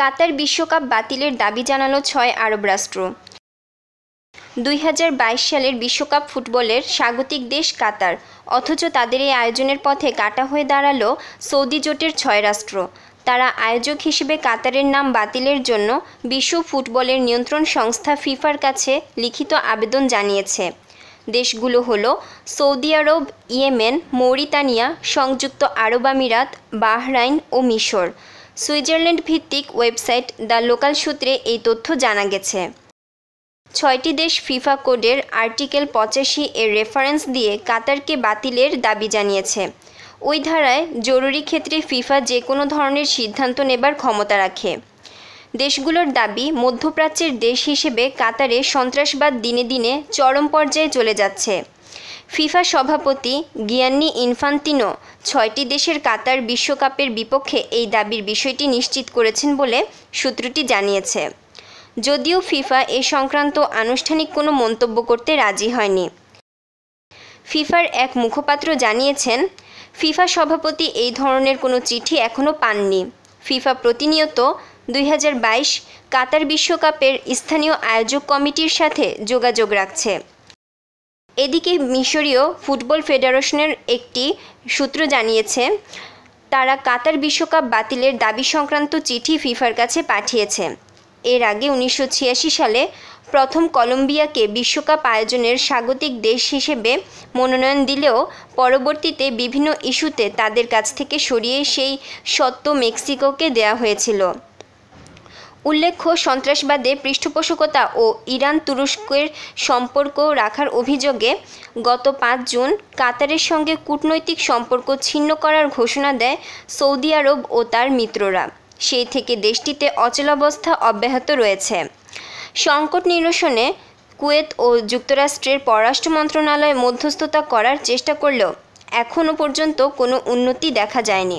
কাতার বিশ্বকাপ বাতিলের দাবি জানালো ছয় আরব রাষ্ট্র। দুই হাজার বাইশ সালের বিশ্বকাপ ফুটবলের স্বাগতিক দেশ কাতার। অথচ তাদের এই আয়োজনের পথে কাটা হয়ে দাঁড়াল সৌদি জোটের ছয় রাষ্ট্র। তারা আয়োজক হিসেবে কাতারের নাম বাতিলের জন্য বিশ্ব ফুটবলের নিয়ন্ত্রণ সংস্থা ফিফার কাছে লিখিত আবেদন জানিয়েছে। দেশগুলো হলো সৌদি আরব, ইয়েমেন, মৌরিতানিয়া, সংযুক্ত আরব আমিরাত, বাহরাইন ও মিশর। সুইজারল্যান্ড ভিত্তিক ওয়েবসাইট দ্য লোকাল সূত্রে এই তথ্য জানা গেছে। ছয়টি দেশ ফিফা কোডের আর্টিকেল পঁচাশি এর রেফারেন্স দিয়ে কাতারকে বাতিলের দাবি জানিয়েছে। ওই ধারায় জরুরি ক্ষেত্রে ফিফা যে কোনো ধরনের সিদ্ধান্ত নেবার ক্ষমতা রাখে। দেশগুলোর দাবি মধ্যপ্রাচ্যের দেশ হিসেবে কাতারে সন্ত্রাসবাদ দিনে দিনে চরম পর্যায়ে চলে যাচ্ছে। ফিফা সভাপতি গিয়ান্নি ইনফান্তিনো ছয়টি দেশের কাতার বিশ্বকাপের বিপক্ষে এই দাবির বিষয়টি নিশ্চিত করেছেন বলে সূত্রটি জানিয়েছে। যদিও ফিফা এ সংক্রান্ত আনুষ্ঠানিক কোনো মন্তব্য করতে রাজি হয়নি। ফিফার এক মুখপাত্র জানিয়েছেন, ফিফা সভাপতি এই ধরনের কোনো চিঠি এখনও পাননি। ফিফা প্রতিনিয়ত দুই হাজার বাইশ কাতার বিশ্বকাপের স্থানীয় আয়োজক কমিটির সাথে যোগাযোগ রাখছে। এদিকে মিশরীয় ফুটবল ফেডারেশনের একটি সূত্র জানিয়েছে, তারা কাতার বিশ্বকাপ বাতিলের দাবি সংক্রান্ত চিঠি ফিফার কাছে পাঠিয়েছে। এর আগে উনিশশো ছিয়াশি সালে প্রথম কলম্বিয়াকে বিশ্বকাপ আয়োজনের স্বাগতিক দেশ হিসেবে মনোনয়ন দিলেও পরবর্তীতে বিভিন্ন ইস্যুতে তাদের কাছ থেকে সরিয়ে সেই সত্ত্ব মেক্সিকোকে দেয়া হয়েছিল। উল্লেখ্য, সন্ত্রাসবাদে পৃষ্ঠপোষকতা ও ইরান তুরস্কের সম্পর্ক রাখার অভিযোগে গত পাঁচ জুন কাতারের সঙ্গে কূটনৈতিক সম্পর্ক ছিন্ন করার ঘোষণা দেয় সৌদি আরব ও তার মিত্ররা। সেই থেকে দেশটিতে অচলাবস্থা অব্যাহত রয়েছে। সংকট নিরসনে কুয়েত ও যুক্তরাষ্ট্রের পররাষ্ট্র মন্ত্রণালয় মধ্যস্থতা করার চেষ্টা করলেও এখনও পর্যন্ত কোনো উন্নতি দেখা যায়নি।